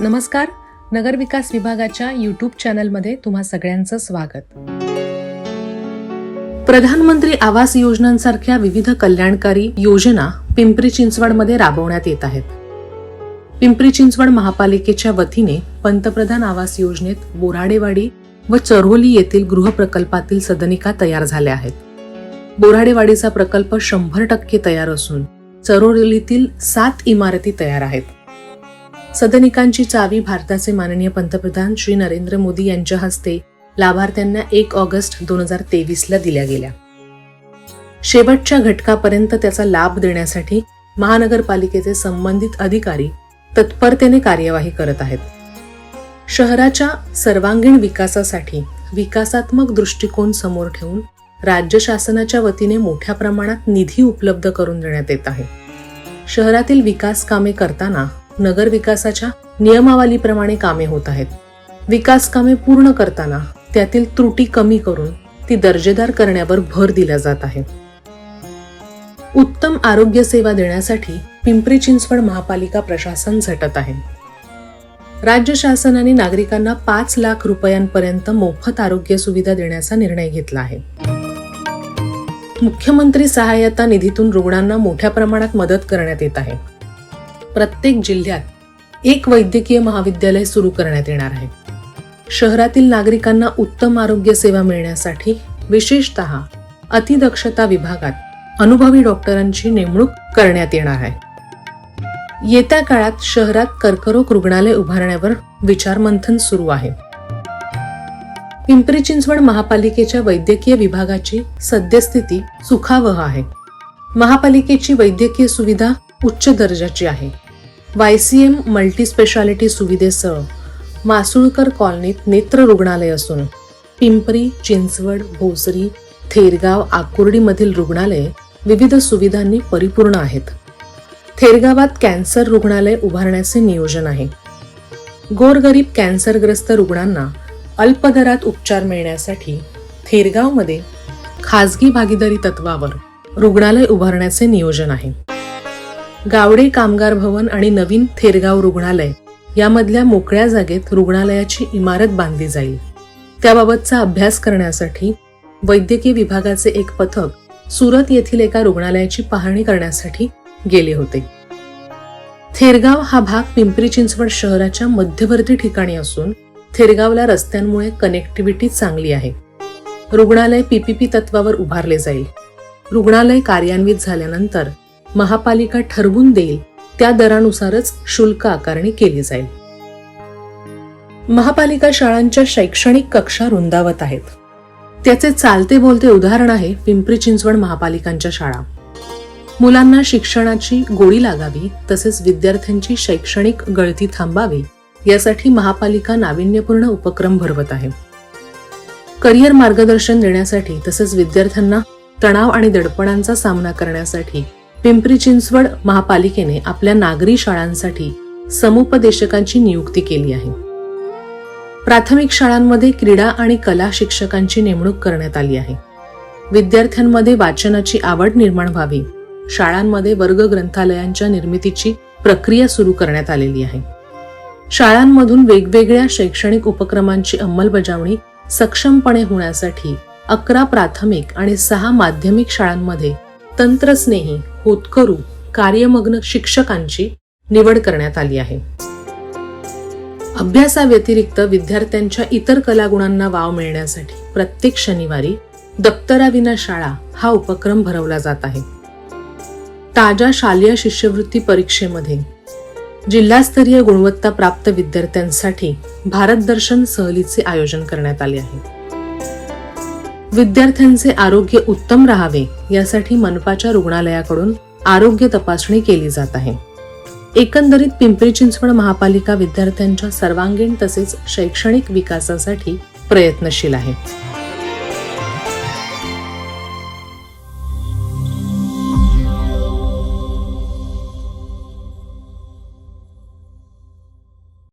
नमस्कार. नगर विकास विभागाच्या यूट्यूब चॅनलमध्ये तुम्हा सगळ्यांचं स्वागत. प्रधानमंत्री आवास योजनांसारख्या विविध कल्याणकारी योजना पिंपरी चिंचवडमध्ये राबवण्यात येत आहेत. पिंपरी चिंचवड महापालिकेच्या वतीने पंतप्रधान आवास योजनेत बोराडेवाडी व चरोली येथील गृहप्रकल्पातील सदनिका तयार झाल्या आहेत. बोराडेवाडीचा प्रकल्प शंभर टक्के तयार असून चरोलीतील सात इमारती तयार आहेत. सदनिकांची चावी भारताचे माननीय पंतप्रधान श्री नरेंद्र मोदी यांच्या हस्ते लाभार्थ्यांना एक ऑगस्ट दोन हजार तेवीस ला दिल्या गेल्या. शेवटच्या घटकापर्यंत त्याचा लाभ देण्यासाठी महानगरपालिकेचे संबंधित अधिकारी तत्परतेने कार्यवाही करत आहेत. शहराच्या सर्वांगीण विकासासाठी विकासात्मक दृष्टिकोन समोर ठेवून राज्य शासनाच्या वतीने मोठ्या प्रमाणात निधी उपलब्ध करून देण्यात येत आहे. शहरातील विकास कामे करताना नगर विकासाच्या नियमावलीप्रमाणे कामे होत आहेत. विकास कामे पूर्ण करताना त्यातील त्रुटी कमी करून ती दर्जेदार करण्यावर भर दिला जात आहे. उत्तम आरोग्य सेवा देण्यासाठी पिंपरी चिंचवड महापालिका प्रशासन झटत आहे. राज्य शासनाने नागरिकांना पाच लाख रुपयांपर्यंत मोफत आरोग्य सुविधा देण्याचा निर्णय घेतला आहे. मुख्यमंत्री सहाय्यता निधीतून रुग्णांना मोठ्या प्रमाणात मदत करण्यात येत आहे. प्रत्येक जिल्ह्यात एक वैद्यकीय महाविद्यालय सुरू करण्यात येणार आहे. शहरातील नागरिकांना उत्तम आरोग्य सेवा मिळण्यासाठी विशेषतः अतिदक्षता विभागात अनुभवी डॉक्टरांची नेमणूक करण्यात येणार आहे. येत्या काळात शहरात कर्करोग रुग्णालय उभारण्यावर विचारमंथन सुरू आहे. पिंपरी चिंचवड महापालिकेच्या वैद्यकीय विभागाची सद्यस्थिती सुखावह आहे. महापालिकेची वैद्यकीय सुविधा उच्च दर्जाची आहे. वायसीएम मल्टीस्पेशालिटी सुविधेसह मासुळकर कॉलनीत नेत्र रुग्णालय असून पिंपरी चिंचवड भोसरी थेरगाव आकुर्डीमधील रुग्णालये विविध सुविधांनी परिपूर्ण आहेत. थेरगावात कॅन्सर रुग्णालय उभारण्याचे नियोजन आहे. गोरगरीब कॅन्सरग्रस्त रुग्णांना अल्प दरात उपचार मिळण्यासाठी थेरगावमध्ये खासगी भागीदारी तत्वावर रुग्णालय उभारण्याचे नियोजन आहे. गावडे कामगार भवन आणि नवीन थेरगाव रुग्णालय. यामधल्या मोकळ्या जागेत रुग्णालयाची इमारत बांधली जाईल. त्याबाबतचा अभ्यास करण्यासाठी वैद्यकीय विभागाचे एक पथक सुरत येथील एका रुग्णालयाची पाहणी करण्यासाठी गेले होते. थेरगाव हा भाग पिंपरी चिंचवड शहराच्या मध्यवर्ती ठिकाणी असून थेरगावला रस्त्यांमुळे कनेक्टिव्हिटी चांगली आहे. रुग्णालय पीपीपी तत्वावर उभारले जाईल. रुग्णालय कार्यान्वित झाल्यानंतर महापालिका ठरवून देईल त्या दरानुसारच शुल्क आकारणी केली जाईल. महापालिका शाळांच्या शैक्षणिक कक्षा रुंदावत आहेत. त्याचे चालते बोलते उदाहरण आहे पिंपरी चिंचवड महापालिकांच्या शाळा. मुलांना शिक्षणाची गोडी लागावी तसेच विद्यार्थ्यांची शैक्षणिक गळती थांबावी यासाठी महापालिका नाविन्यपूर्ण उपक्रम भरवत आहे. करिअर मार्गदर्शन देण्यासाठी तसेच विद्यार्थ्यांना तणाव आणि दडपणांचा सामना करण्यासाठी पिंपरी चिंचवड महापालिकेने आपल्या नागरी शाळांसाठी समुपदेशकांची नियुक्ती केली आहे. प्राथमिक शाळांमध्ये क्रीडा आणि कला शिक्षकांची नेमणूक करण्यात आली आहे. विद्यार्थ्यांमध्ये वाचनाची आवड निर्माण व्हावी शाळांमध्ये वर्ग ग्रंथालयांच्या निर्मितीची प्रक्रिया सुरू करण्यात आलेली आहे. शाळांमधून वेगवेगळ्या शैक्षणिक उपक्रमांची अंमलबजावणी सक्षमपणे होण्यासाठी अकरा प्राथमिक आणि सहा माध्यमिक शाळांमध्ये तंत्रस्नेही होतकरू कार्यमग्न शिक्षकांची निवड करण्यात आली आहे. अभ्यासाव्यतिरिक्त विद्यार्थ्यांच्या इतर कलागुणांना वाव मिळण्यासाठी प्रत्येक शनिवारी दप्तराविना शाळा हा उपक्रम भरवला जात आहे. ताज्या शालेय शिष्यवृत्ती परीक्षेमध्ये जिल्हास्तरीय गुणवत्ता प्राप्त विद्यार्थ्यांसाठी भारत दर्शन सहलीचे आयोजन करण्यात आले आहे. विद्यार्थ्यांचे आरोग्य उत्तम राहावे यासाठी मनपाच्या रुग्णालयाकडून आरोग्य तपासणी केली जात आहे. एकंदरीत पिंपरी चिंचवड महापालिका विद्यार्थ्यांच्या सर्वांगीण तसेच शैक्षणिक विकासासाठी प्रयत्नशील आहे.